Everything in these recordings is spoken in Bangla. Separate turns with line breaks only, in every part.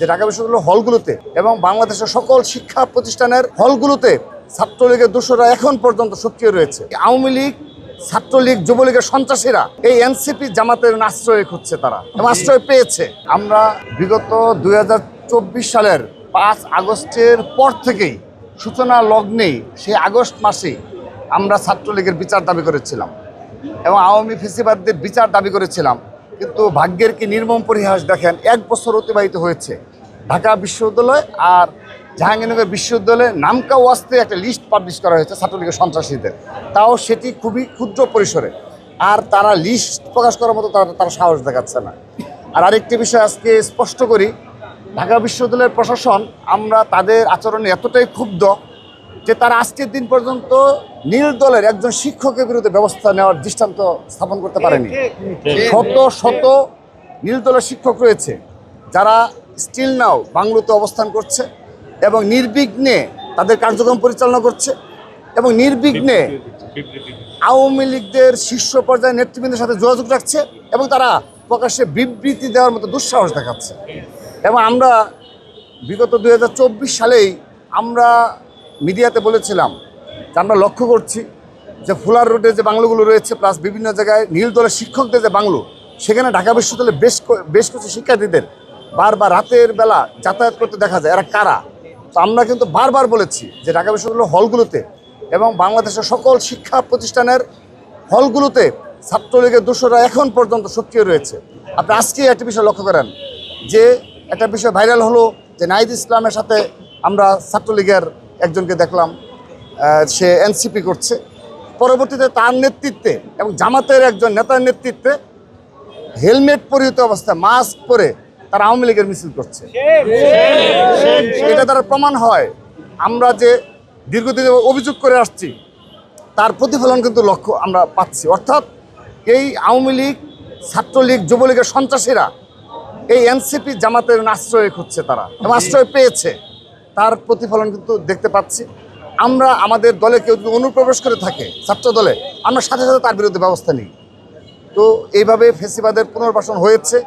যে ঢাকা বিশ্ববিদ্যালয় হলগুলোতে এবং বাংলাদেশের সকল শিক্ষা প্রতিষ্ঠানের হলগুলোতে ছাত্রলীগের দোষরা এখন পর্যন্ত সক্রিয় রয়েছে। আওয়ামী লীগ, ছাত্রলীগ, যুবলীগের সন্ত্রাসীরা এই এনসিপি জামাতের আশ্রয় খুঁজছে তারা আশ্রয় পেয়েছে। আমরা বিগত দুই হাজার চব্বিশ সালের পাঁচ আগস্টের পর থেকেই সূচনা লগ্নেই সেই আগস্ট মাসে আমরা ছাত্রলীগের বিচার দাবি করেছিলাম এবং আওয়ামী ফেসিবাদদের বিচার দাবি করেছিলাম। কিন্তু ভাগ্যের কি নির্মম পরিহাস দেখেন, এক বছর অতিবাহিত হয়েছে ঢাকা বিশ্ববিদ্যালয় আর জাহাঙ্গীরনগর বিশ্ববিদ্যালয়ে নামকা ওয়াস্তে একটা লিস্ট পাবলিশ করা হয়েছে ছাত্রলীগের সন্ত্রাসীদের। তাও সেটি খুবই ক্ষুদ্র পরিসরে। আর তারা লিস্ট প্রকাশ করার মতো তারা তারা সাহস দেখাচ্ছে না। আর আরেকটি বিষয় আজকে স্পষ্ট করি, ঢাকা বিশ্ববিদ্যালয়ের প্রশাসন, আমরা তাদের আচরণে এতটাই ক্ষুব্ধ যে তারা আজকের দিন পর্যন্ত নীল দলের একজন শিক্ষকের বিরুদ্ধে ব্যবস্থা নেওয়ার দৃষ্টান্ত স্থাপন করতে পারেনি। শত শত নীল দলের শিক্ষক রয়েছে যারা স্টিল নাও বাংলোতে অবস্থান করছে এবং নির্বিঘ্নে তাদের কার্যক্রম পরিচালনা করছে এবং নির্বিঘ্নে আওয়ামী লীগদের শীর্ষ পর্যায়ের নেতৃবৃন্দের সাথে যোগাযোগ রাখছে এবং তারা প্রকাশ্যে বিবৃতি দেওয়ার মতো দুঃসাহস দেখাচ্ছে। এবং আমরা বিগত দু হাজার চব্বিশ সালেই আমরা মিডিয়াতে বলেছিলাম যে আমরা লক্ষ্য করছি যে ফুলার রোডে যে বাংলোগুলো রয়েছে প্লাস বিভিন্ন জায়গায় নীল দলের শিক্ষকদের যে বাংলো, সেখানে ঢাকা বিশ্ববিদ্যালয়ে বেশ বেশ কিছু শিক্ষার্থীদের বারবার রাতের বেলা যাতায়াত করতে দেখা যায়। এরা কারা? তো আমরা কিন্তু বারবার বলেছি যে ঢাকা বিশ্ববিদ্যালয় হলগুলোতে এবং বাংলাদেশের সকল শিক্ষা প্রতিষ্ঠানের হলগুলোতে ছাত্রলীগের দোষরা এখন পর্যন্ত সক্রিয় রয়েছে। আপনি আজকে একটা বিষয় লক্ষ্য করেন যে, একটা বিষয় ভাইরাল হলো যে নাইদ ইসলামের সাথে আমরা ছাত্রলীগের একজনকে দেখলাম সে এনসিপি করছে। পরবর্তীতে তার নেতৃত্বে এবং জামাতের একজন নেতার নেতৃত্বে হেলমেট পরিহিত অবস্থায় মাস্ক পরে তারা আওয়ামী লীগের মিছিল করছে। এটা তারা প্রমাণ হয়। আমরা যে দীর্ঘদিন অভিযোগ করে আসছি, তার প্রতিফলন কিন্তু লক্ষ্য আমরা পাচ্ছি। অর্থাৎ এই আওয়ামী লীগ, ছাত্রলীগ, যুবলীগের সন্ত্রাসীরা এই এনসিপি জামাতের আশ্রয় খুঁজছে তারা এবং আশ্রয় পেয়েছে। তার প্রতিফলন কিন্তু দেখতে পাচ্ছি। আমরা আমাদের দলে কেউ যদি অনুপ্রবেশ করে থাকে, ছাত্র দলে, আমরা সাথে সাথে তার বিরুদ্ধে ব্যবস্থা নিই। তো এইভাবে ফেসিবাদের পুনর্বাসন হয়েছে।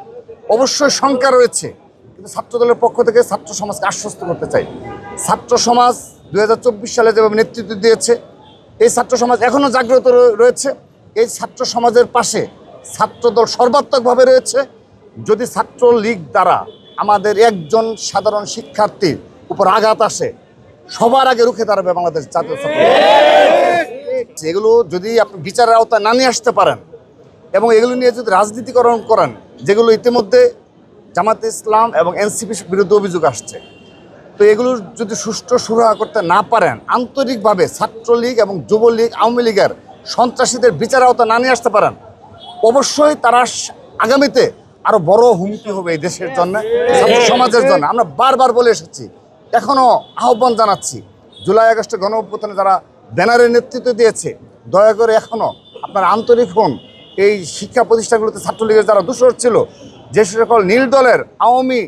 অবশ্যই শঙ্কা রয়েছে, কিন্তু ছাত্র দলের পক্ষ থেকে ছাত্র সমাজকে আশ্বস্ত করতে চাই। ছাত্র সমাজ দু হাজার চব্বিশ সালে যেভাবে নেতৃত্ব দিয়েছে, এই ছাত্র সমাজ এখনও জাগ্রত রয়ে- রয়েছে। এই ছাত্র সমাজের পাশে ছাত্রদল সর্বাত্মকভাবে রয়েছে। যদি ছাত্র লীগ দ্বারা আমাদের একজন সাধারণ শিক্ষার্থীর উপর আঘাত আসে, সবার আগে রুখে দাঁড়াবে বাংলাদেশ জাতীয়। এগুলো যদি আপনি বিচারের আওতায় না নিয়ে আসতে পারেন এবং এগুলো নিয়ে যদি রাজনীতিকরণ করেন, যেগুলো ইতিমধ্যে জামাতে ইসলাম এবং এনসিপির বিরুদ্ধে অভিযোগ আসছে, তো এগুলো যদি সুষ্ঠু সুরাহা করতে না পারেন, আন্তরিকভাবে ছাত্রলীগ এবং যুবলীগ, আওয়ামী লীগের সন্ত্রাসীদের বিচার আওতা না নিয়ে আসতে পারেন, অবশ্যই তারা আগামীতে আরও বড় হুমকি হবে এই দেশের জন্য সমাজের জন্য আমরা বারবার বলে এসেছি এখনও আহ্বান জানাচ্ছি, জুলাই আগস্টে গণ যারা ব্যানারের নেতৃত্ব দিয়েছে, দয়া করে এখনও আপনার আন্তরিক হন। এই শিক্ষা প্রতিষ্ঠানগুলোতে ছাত্রলীগের যারা দূষর ছিল, যে সকল নীল দলের আওয়ামী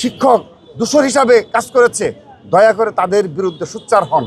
শিক্ষক দূষর হিসাবে কাজ করেছে, দয়া করে তাদের বিরুদ্ধে সোচ্চার হন।